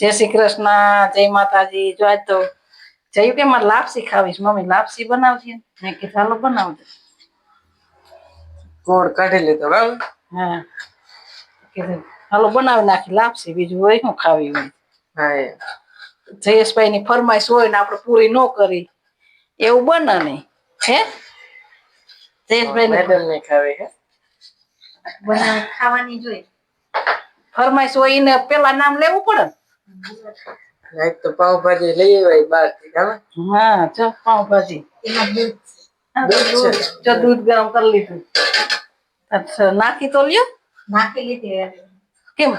જય શ્રી કૃષ્ણ જય માતાજી. જો આજ તો જયું કે મારે લાપસી ખાવીશ? મમ્મી લાપસી બનાવશે મેં કે ચાલો બનાવજો. ગોળ કાઢી લીધો બરાબર હા. કીધું હાલો બનાવી નાખી લાપસી બીજું હોય શું ખાવી હોય? હા. જયેશભાઈ ની ફરમાઈશ હોય ને આપણે પૂરી ન કરી. એવું બને નહીં. હે? જયેશભાઈ ની ખાવી હે? બનાવ ખાવાની જોઈ. ફરમાઈશ હોય એને પેલા નામ લેવું પડે તો પાવભાજી લઈ આવ્યા બારથી હા? હા જો પાઉંભાજી. એમાં દૂધ હા, તો જો દૂધ ગરમ કરી લીધું. અચ્છા નાખી તો લ્યો. નાખી લીધી કેમ?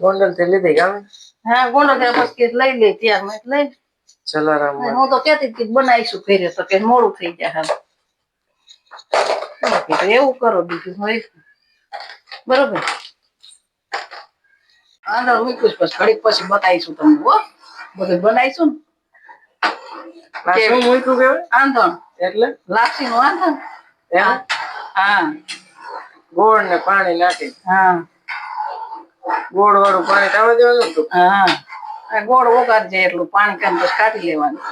ગોંડલથી લીધી ગામે હા ગોંડલથી પછી લઈ લે ત્યાં મેં લઈ જલારામ હું તો કેતી કે બનાવીશું ફેરે તો કે મોડું થઈ જાય હાલ મેં એવું કરો બીજું હોય બરોબર. અંદર મૂકીશ પછી ઘડીક પછી બતાવીશું તમને હો. બધું બનાવીશું ને. શું મૂક્યું આંધણ. એટલે? લાપસી નું આંધણ હા. ગોળ ને પાણી નાખી. હા. ગોળ વાળું પાણી ખાવા દેવાનું હા આ ગોળ વગાડજે એટલું પાણી કામ પછી કાઢી લેવાનું.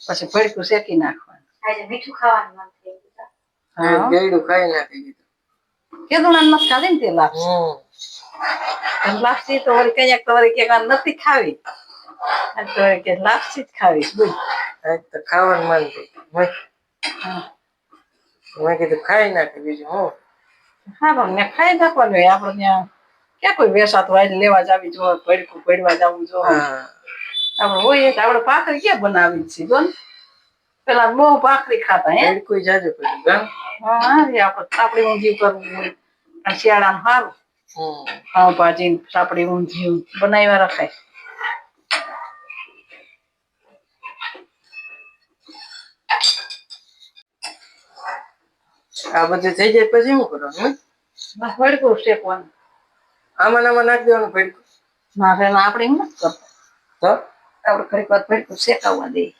પછી ભડકું શેકી નાખવાનું. મીઠું ખાવાનું ગયડું ખાઈ નાખી દીધું. ને નથી ખાધી ને તે લાપસી લાપસી તો વળી કંઈક તો વળી ક્યાંક નથી ખાવી. તો કે લાપસી જ ખાવી. બોલ. તો ખાવાનું મન મેં હા. કીધું ખાઈ નાખી બીજું હું? હા પણ મેં ખાઈ નાખવાનું હોય. આપણે ત્યાં ક્યાં કોઈ વેસાત વાય લેવા જાવી જો ભડકું પડવા જવું જો. હા. આપણે હોય આપણે પાકરી ક્યાં બનાવી છે જો પેલા બહુ પાકરી ખાતા હે? કોઈ જાજુ કર્યું હા આપડે સાપડી ઊંધિયું કરવું અને શિયાળામાં સારું પાવભાજી સાપડી ઊંધિયું બનાવ્યા રખાય. આ બધું થઈ જાય પછી શું કરવાનું ભડકું શેકવાનું. આમાં આમાં નાખી દેવાનું ભેડકું મારે આપણે એમ નથી કરતા. તો? આપણે ઘડીક વાર ભડકું શેકાવવા દઈએ.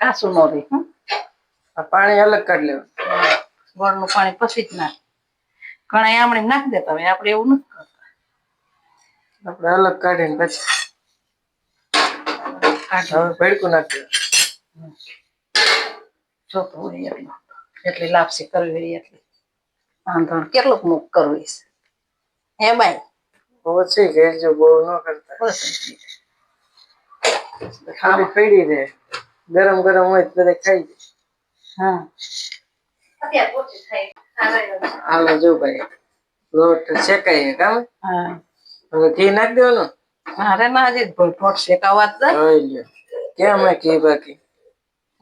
કાસું ન રહે? પાણી અલગ કરી લેવાનું. ગોળનું પાણી પછી જ નાખ ઘણા આમણે નાખી દેતા હોય આપણે એવું નથી કરતા. આપણે અલગ કાઢીને પછી કાઢી હવે ભેડકું નાખી જોતું હોય એટલું. એટલી લાપસી કરવી હોય એટલી. વાંધો નહીં. કેટલુંક મુખ કરવું હે બાઈ? ઓછી ઘેરજો બહુ ન કરતા. બસ ખાલી પડી રહે. ગરમ ગરમ હોય તો બધા ખાઈ જાય. હા. અત્યારે થાય. હાલો જો ભાઈ લોટ શેકાય કામ હવે ઘી નાખી દેવાનું? મારે ના હજી ભોટ શેકાવા જ લ્યો. કેમ ઘી બાકી?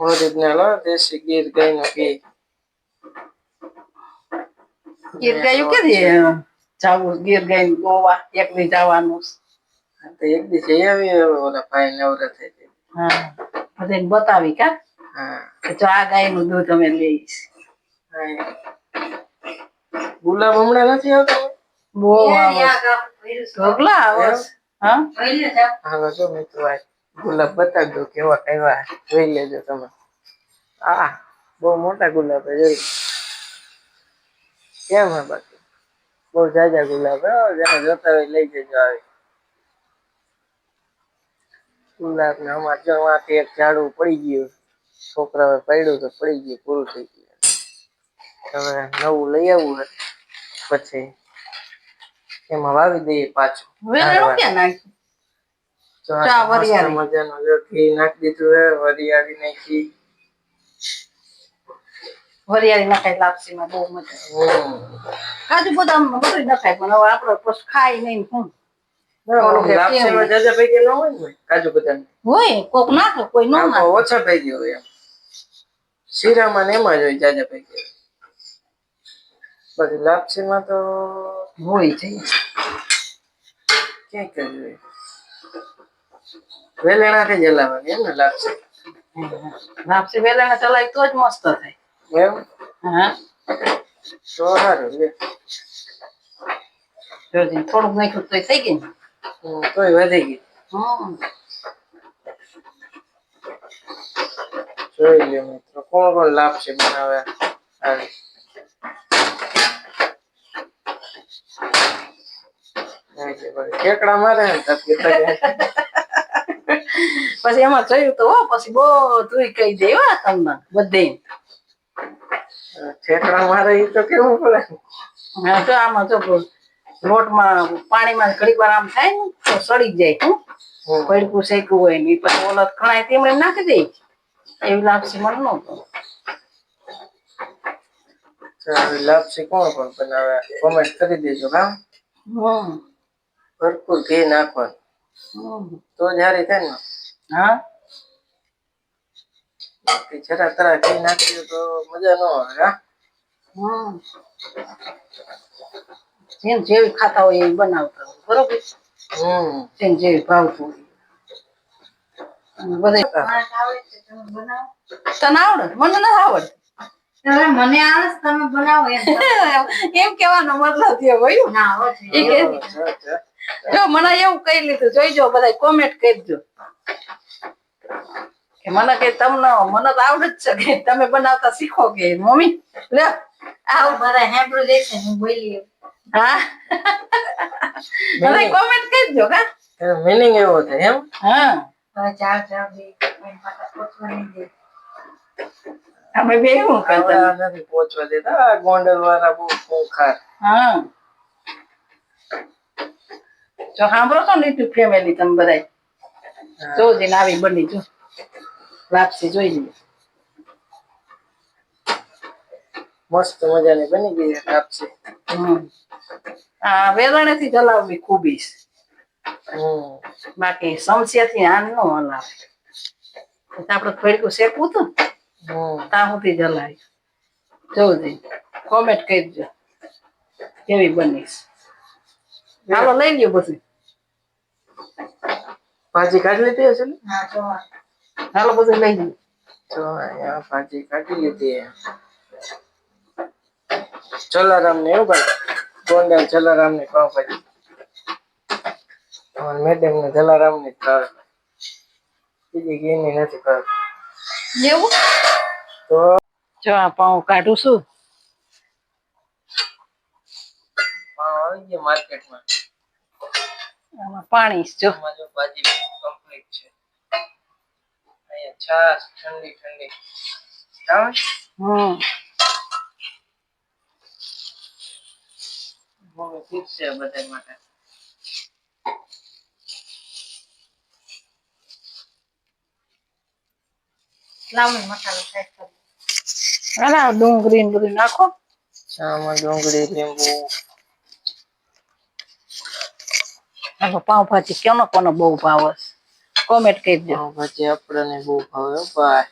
ઓરિજિનલ હો દેશી ગીર ગાયનું ઘી. ગીર ગાયું કે દે જાવું ગીર ગાય ગોવા એક દી જવાનું તો એક દી જઈ આવી ઓલા ભાઈ નવરા થઈ જાય હા. બધાને બતાવી કા? હા. જો આ ગાયનું દૂધ અમે લઈશ. હા. ગુલાબ હમણાં નથી આવતો? બહુ ઢોકલા આવે હા? હાલો જો મિત્રો આ ગુલાબ બતાવી દો કેવા કેવા જોઈ લેજો તમે. આ બહુ મોટા ગુલાબ જોઈ કેમ હે બાકી બહુ જાજા ગુલાબ હે. જેને જોતા હોય લઈ જજો આવી. ગુલાબ ને અમારે જવાથી એક ઝાડું પડી ગયું. છોકરાઓએ પડ્યું તો પડી ગયું પૂરું થઈ ગયું. હવે નવું લઈ આવવું હે. પછી એમાં વાવી દઈએ પાછું. વેલણું ક્યાં નાખ્યું. જો ઘી નાખી દીધું વરિયાળી નાખી વરિયાળી નખાય લાપસીમાં બહુ મજા. આવે. કાજુ બદામ બધું નખાય પણ હવે આપણે પછી ખાય નહીં ને કાજુ બદામ. હોય કોક નાખે કોઈ ન ઓછા પૈકી હોય એમ. શીરામાં ને એમાં જ હોય જાજા પૈકી બાકી લાપસીમાં તો હોય છે ક્યાંય કર્યું હોય? વેલેણાથી જ હલાવવાની એમ ને લાપસી? લાપસી વેલણા ચલાવી તો જ મસ્ત થાય. એમ? હા. તો સારું લે જોજે થોડુંક નાખ્યું તો થઈ ગઈ ને? તોય વધી ગઈ હમ. જોઈ લે મિત્રો કોણ કોણ લાપસી બનાવે? આવી ઠેકડા મારે તો પછી એમાં જોયું તો પછી બધું કહી દે હો તમને બધે. ઠેકડા મારે તો કેવું પડે? હા તો આમાં જો લોટમાં પાણીમાં ઘડીક વાર આમ થાય ને તો સડી જાય હું. પડકું શેકવું હોય ને પછી ઓલા ખણાય તેમ એમ નાખી દે. એવું લાગશે મને ચાલ, લાપસી કોણ કોણ બનાવે? કોમેન્ટ કરી દેજો હમ ભરપૂર ઘી નાખવાનું. તો જયારે થાય ને? હા? જરા તરા ઘી નાખ્યું તો મજા ન આવે હા? જેમ જેવી ખાતા હોય એ બનાવતા હોય બરોબર? જેમ જેવી ભાવતું હોય. બધે તને આવડે? મને નથી આવડે હવે મને આવે તમે બનાવો એમ. એમ કેવાનો મતલબ થયો ના હો છે. ઈ કે- એવું જા, જા. જો મને એવું કહી લીધું. જોઈજો બધા કોમેન્ટ કરજો કે મને કે તમને મને તો આવડે જ છે કે તમે બનાવતા શીખો કે મમ્મી. લે આવ. બધા હેમ્બ્રુ દેશે હું બોલી હા. મને કોમેન્ટ કરજો કા મિનિંગ એવો છે એમ? હા. ચાર ચાર બે એમ પાછા નહીં દે. અમે બે હું કરતા. નથી પહોંચવા દેતા. ગોંડલ વાળા બહુ ખોખાર. હા. જો સાંભળો છો ને યુટ્યુબ ફેમિલી તમે બધા જોજે ને આવી બની જો. લાપસી જોઈ લે મસ્ત મજાની બની ગઈ લાપસી આ વેલણેથી જ હલાવવી ખૂબી છે. હમ. બાકી સમસ્યાથી આન નો હલાવે. આપડે થોડીક શેકવું હતું ત્યાં સુધી જલાવીશ જોજે કોમેન્ટ કરજો કેવી બનીશ ચાલો લઈ લ્યો પછી ભાજી કાઢી લીધી હશે ને? ચાલો બધું લઈ લ્યો. ભાજી કાઢી લીધી જલારામ ને એવું ભાઈ ગોંડલ જલારામ ને કહો અમારા મેડમ ને જલારામ ને ભાવે. બીજી ઘીની નથી કહો એવું? તો જો આ પાઉં કાઢું છું. આવી ગયા માર્કેટમાં. આમાં પાણી જો. જો ભાજી કમ્પ્લીટ છે. અહીંયા છાશ ઠંડી ઠંડી. હમ. મમ્મી છે બધા માટે. લાવણી મસાલો કરી હાલા ડુંગળી ને નાખો. આમાં ડુંગળી લીંબુ. પાઉંભાજી કેનો કોનો બહુ ભાવે કોમેન્ટ દો. પાવભાજી આપણને બહુ ભાવે ભાઈ.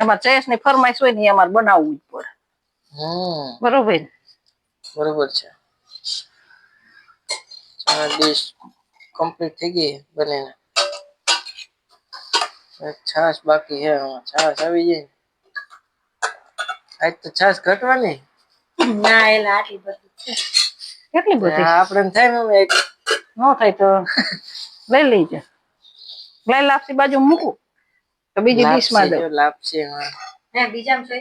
એમાં ચેસની ફરમાઈશ હોય ને અમારે બનાવવું જ પડે. હમ. બરોબર? બરોબર છે. ડિશ કમ્પ્લીટ થઈ ગઈ બનીને. એક છાશ બાકી છે છાશ આવી જાય. આજ તો છાશ ઘટવાની. ના એટલે આટલી બધી કેટલી બધી? આપણે થાય ને એક. ન થાય તો લઈ લઈજો લઈ લાપસી બાજુ મૂકું. તો બીજી ડીશમાં દઉં. લાપસી હા. હે બીજામાં છે?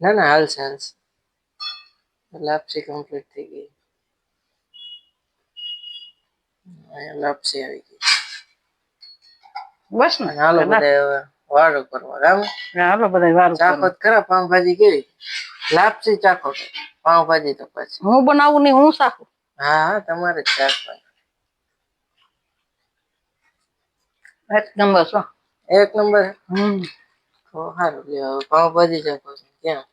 ના ના હાલ હાલશે. લાપસી કમ્પ્લીટ થઈ ગઈ. લાપસી આવી ગઈ. બસ ને હાલો બધા હવે વાળો કરવા રામ હાલો બધા વારો ચાખો કરો. પાઉંભાજી કેવી? લાપસી ચાખો પાઉંભાજી તો પછી. હું બનાવું નહીં હું ચાખું? હા હા તમારે જ ચાખવાનું. એક નંબર છો. એક નંબર? હમ. તો સારું લે હવે પાઉંભાજી ચાખો ક્યાં?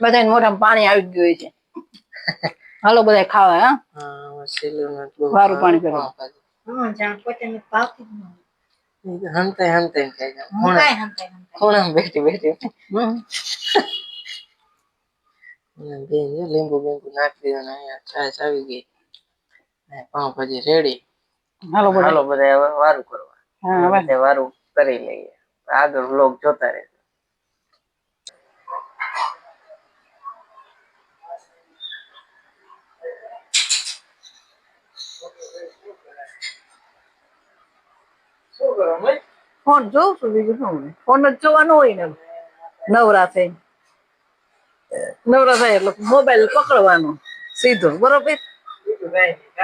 બધા મોઢામાં પાણી આવી ગયું છે. હાલો બધા ખાવા હા? વારું પાણી કરો. ખાઈ બેઠી બેઠી. બેન લીંબુ બીંબુ નાખી દીધું ને અહીંયા છાશ આવી ગઈ. ને પાવભાજી રેડી. હાલો બધા હાલો બધા હવે વારું કરવા. હા વારું કરી લઈએ. આગળ વ્લોગ જોતા રહેજો શું કરો મય ફોન જોઉં છું બીજું શું ફોન જ જોવાનો હોય ને નવરા થઈ. નવરા થાય એટલે મોબાઈલ પકડવાનો, સીધો. બરોબર?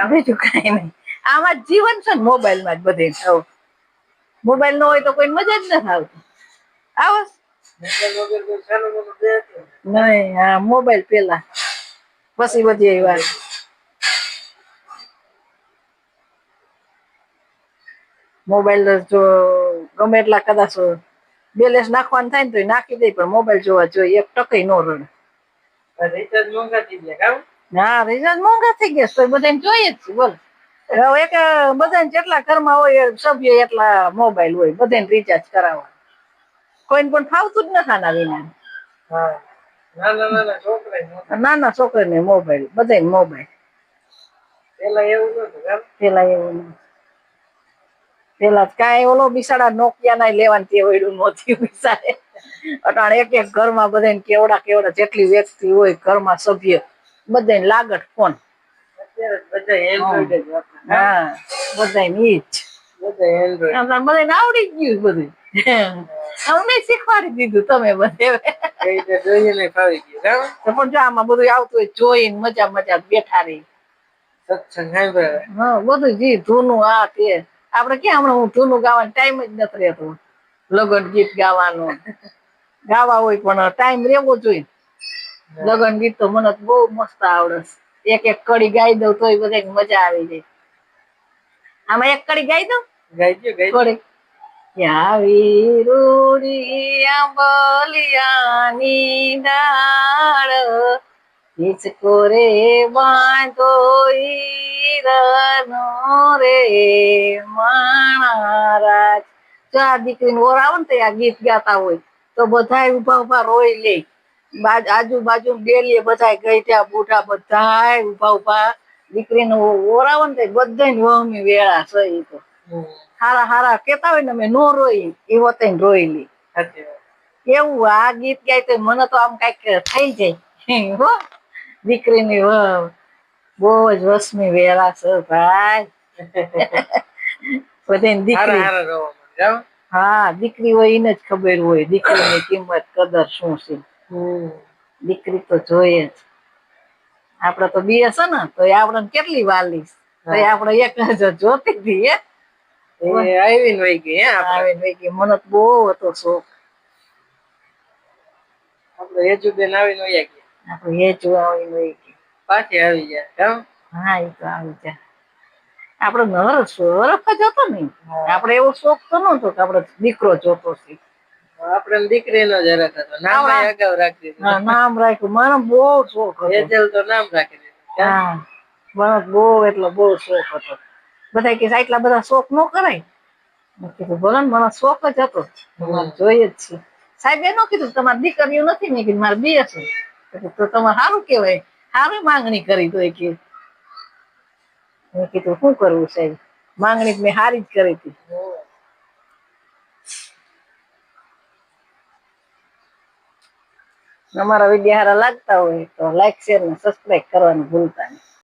બીજું કાંઈ નહીં. આમાં જીવન છે ને મોબાઈલમાં જ. બધે મોબાઈલ ન હોય તો કોઈ મજા જ નથી આવતી. આવો. નહીં, હા, મોબાઈલ પેલા પછી બધી વાત. મોબાઈલ જો ગમે એટલા કદાચ બેલેન્સ નાખવાનું થાય ને તો નાખી દે પણ મોબાઈલ જોવા જોઈએ એક ટકે નો રડે. રિચાર્જ મોંઘા થઈ ગયા હા રિચાર્જ મોંઘા થઈ ગયા તો બધાને જોઈએ જ છે બોલ. હવે એક બધાને જેટલા ઘરમાં હોય સભ્ય એટલા મોબાઈલ હોય બધાને રિચાર્જ કરાવવા કોઈને પણ ફાવતું જ ન ખાના વિના નાના છોકરાને મોબાઈલ બધાને મોબાઈલ. પેલા એવું પેલા એવું. પેલા કઈ ઓલો બિસાડા નોકિયા ના લેવાની તે નહોતી બિસાડે. અટાણ એક એક ઘરમાં બધાને કેવડા કેવડા જેટલી વ્યક્તિ હોય ઘરમાં સભ્ય બધાને લાગટ ફોન. હા બધાને ઈ જ. બધાને આવડી જ ગયું બધું અમને શીખવાડી દીધું તમે બધે. પણ જો આમાં બધું આવતું હોય જોઈને મજા મજા બેઠા રહી. સત્સંગ હા બધું જી ધૂનું આ તે. આપણે ક્યાં હમણાં હું ધૂનું ગાવાનો ટાઈમ જ નથી રહેતો. લગ્ન ગીત ગાવાનો. ગાવા હોય પણ ટાઈમ રહેવો જોઈએ. લગ્ન ગીત તો મને બહુ મસ્ત આવડે એક એક કડી ગાઈ દઉં તોય બધા મજા આવી જાય. આમાં એક કડી ગાઈ દઉં? ગાઈ ગયો ગાઈ આવી રૂડી આંબલિયાની ડાળ હિચકો રે બાંધો ઈરનો રે માણારાજ જો આ દીકરીને ઓરાવો ને તો આ ગીત ગાતા હોય તો બધાય ઊભા ઊભા રોઈ લે. બાજ આજુબાજુ ડેલીએ બધાય ગઈઠા બુઢા બધાય ઊભા ઊભા દીકરીને ઓરાવે ને તો બધાય વહમી વેળા સહી તો. હારા હારા કેતા હોય ને અમે નો રોઈ એ વતે રોઈ લે. કેવું આ ગીત ગાય તો મને તો આમ કંઈક થઈ જાય. હો. દીકરીની વહુ બહુ જ વસમી વેળા છે ભાઈ. બધાને દીકરી? હા દીકરી હોય એને જ ખબર હોય દીકરીની કિંમત કદર શું છે. દીકરી તો જોઈએ જ. આપડે તો બી હશે ને તો આપડે કેટલી વાલી તો આપડે એક જ જોતી હતી હે. એ આવીને વહી ગઈ આવીને વહી ગઈ. મને બહુ હતો શોખ. આપણે યજુબેન આવીને વહી ગયા. આપણે હેચું આવીને હોય કે. પાછી આવી જાય હા એ તો આવી જાય. આપડે નર સ્વરફ જ હતો ને. આપડે એવો શોખ તો નતો કે આપડે દીકરો જોતો છે. આપડે દીકરીનો જ હરખ હતો. નામ અગાઉ રાખી નામ રાખ્યું. મને બહુ શોખ હતો. એજલ તો નામ રાખી દીધું હા મને બહુ એટલો બહુ શોખ હતો. બધા કે આટલા બધા શોખ નો કરાય. મેં કીધું ભલે મને શોખ જ હતો. જોઈએ જ છે. સાહેબ એ નો કીધું તમારી દીકરીઓ નથી મેં કીધું મારે બે છે તો કીધું, સારું કેવાય સારી માંગણી કરી તો કે મેં કીધું શું કરવું સાહેબ? માંગણી મેં સારી જ કરી હતી. અમારા વીડિયો હારા લાગતા હોય તો લાઈક શેર ને સબસ્ક્રાઈબ કરવાનું ભૂલતા નહીં.